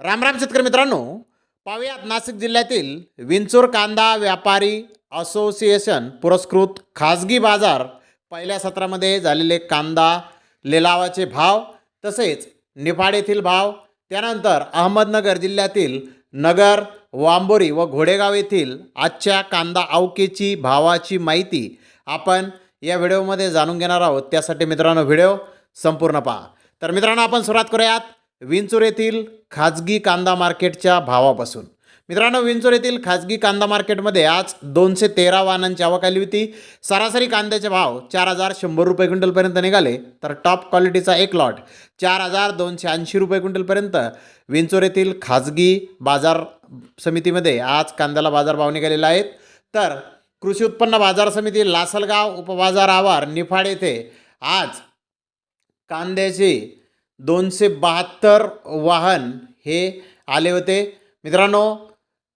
रामराम शेतकरी मित्रांनो. पाहुयात नाशिक जिल्ह्यातील विंचूर कांदा व्यापारी असोसिएशन पुरस्कृत खाजगी बाजार पहिल्या सत्रामध्ये झालेले कांदा लिलावाचे भाव तसेच निफाड येथील भाव त्यानंतर अहमदनगर जिल्ह्यातील नगर वांबोरी व घोडेगाव येथील आजच्या कांदा आवकेची भावाची माहिती आपण या व्हिडिओमध्ये जाणून घेणार आहोत. त्यासाठी मित्रांनो व्हिडिओ संपूर्ण पहा. तर मित्रांनो आपण सुरुवात करूयात. विंचूर येथील खाजगी कांदा मार्केटच्या भावापासून. मित्रांनो विंचूर येथील खाजगी कांदा मार्केटमध्ये आज दोनशे तेरा वाहनांची आवक आली होती. सरासरी कांद्याचे भाव चार हजार शंभर रुपये क्विंटलपर्यंत निघाले तर टॉप क्वालिटीचा एक लॉट चार हजार दोनशे ऐंशी रुपये क्विंटलपर्यंत. विंचूर येथील खाजगी बाजार समितीमध्ये आज कांद्याला बाजारभाव निघालेला आहेत तर कृषी उत्पन्न बाजार समिती लासलगाव उपबाजार आवार निफाड येथे आज कांद्याचे दोनशे बहात्तर वाहन हे आले होते. मित्रांनो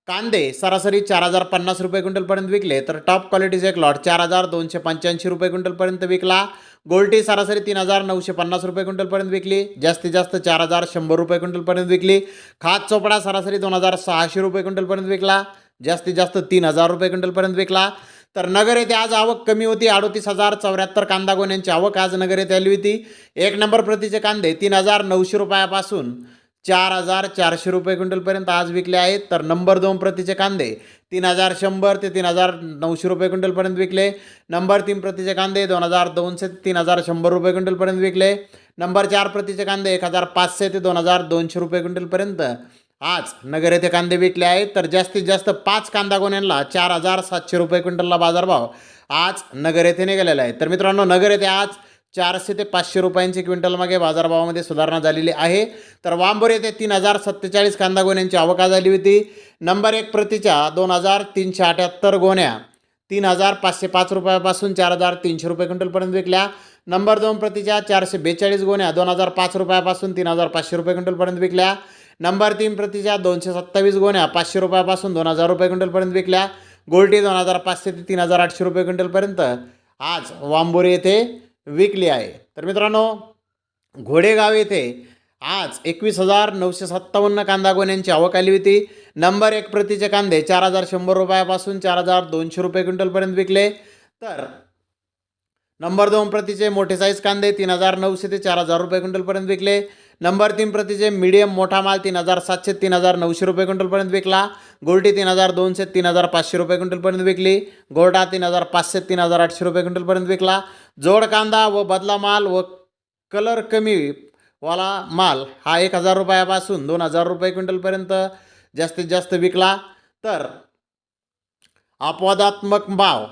कांदे सरासरी चार हजार पन्नास रुपये क्विंटलपर्यंत विकले तर टॉप क्वालिटीचे एक लॉट चार हजार दोनशे पंच्याऐंशी रुपये क्विंटलपर्यंत विकला. गोल्टी सरासरी तीन हजार नऊशे पन्नास रुपये क्विंटलपर्यंत विकली जास्तीत जास्त चार हजार शंभर रुपये क्विंटलपर्यंत विकली. खात चोपडा सरासरी दोन हजार सहाशे रुपये क्विंटलपर्यंत विकला जास्तीत जास्त तीन हजार रुपये क्विंटलपर्यंत विकला. तर नगर येथे आज आवक कमी होती. अडोतीस हजार चौऱ्याहत्तर कांदा गोण्यांची आवक आज नगर येथे आली होती. एक नंबर प्रतीचे कांदे तीन हजार नऊशे रुपयापासून चार हजार चारशे रुपये क्विंटलपर्यंत आज विकले आहेत. तर नंबर दोन प्रतीचे कांदे तीन हजार शंभर ते तीन हजार नऊशे रुपये क्विंटलपर्यंत विकले. नंबर तीन प्रतीचे कांदे दोन हजार दोनशे ते तीन हजार शंभर रुपये क्विंटलपर्यंत विकले. नंबर चार प्रतीचे कांदे एक हजार पाचशे ते दोन हजार दोनशे रुपये क्विंटलपर्यंत आज नगर येथे कांदे विकले आहेत तर जास्तीत जास्त पाच कांदा गोण्यांना चार हजार सातशे रुपये क्विंटलला बाजारभाव आज नगर येथे निघालेला आहे. तर मित्रांनो नगर येथे आज चारशे ते पाचशे रुपयांची क्विंटलमागे बाजारभावामध्ये सुधारणा झालेली आहे. तर वांबोर येथे तीन हजार सत्तेचाळीस कांदा गोण्यांची आवका झाली होती. नंबर एक प्रतीच्या दोन हजार तीनशे अठ्याहत्तर गोण्या तीन हजार पाचशे पाच रुपयापासून चार हजार तीनशे रुपये क्विंटलपर्यंत विकल्या. नंबर दोन प्रतीच्या चारशे बेचाळीस गोण्या दोन हजार पाच रुपयापासून तीन हजार पाचशे रुपये क्विंटलपर्यंत विकल्या. नंबर तीन प्रतीच्या दोनशे सत्तावीस गोण्या पाचशे रुपयापासून दोन हजार रुपये क्विंटलपर्यंत विकल्या. गोल्टी दोन हजार पाचशे ते तीन हजार आठशे रुपये क्विंटलपर्यंत आज वांबोरी येथे विकली आहे. तर मित्रांनो घोडेगाव येथे आज एकवीस हजार नऊशे सत्तावन्न कांदा गोण्यांची आवक आली होती. नंबर एक प्रतीचे कांदे चार हजार शंभर रुपयापासून चार हजार दोनशे रुपये क्विंटलपर्यंत विकले. तर नंबर दोन प्रतीचे मोठे साईज कांदे तीन हजार नऊशे ते चार हजार रुपये क्विंटलपर्यंत विकले. नंबर तीन प्रतीचे मीडियम मोठा माल तीन हजार सातशे तीन हजार नऊशे रुपये क्विंटलपर्यंत विकला. गोल्टी तीन हजार दोनशे तीन हजार पाचशे रुपये क्विंटलपर्यंत विकली. गोल्डा तीन हजार पाचशे तीन हजार आठशे रुपये क्विंटलपर्यंत विकला. जोड कांदा व बदला माल व कलर कमी वाला माल हा एक हजार रुपयापासून दोन हजार रुपये क्विंटलपर्यंत जास्तीत जास्त विकला. तर अपवादात्मक भाव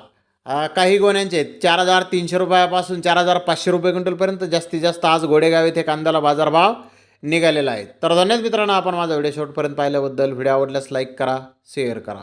काही गोण्यांचे चार हजार तीनशे रुपयापासून चार हजार पाचशे रुपये क्विंटलपर्यंत जास्तीत जास्त आज गोडेगाव येथे कांद्याला बाजारभाव निघालेला आहे. तर धन्यवाद मित्रांनो आपण माझा व्हिडिओ शेवटपर्यंत पाहिल्याबद्दल. व्हिडिओ आवडल्यास लाईक करा शेअर करा.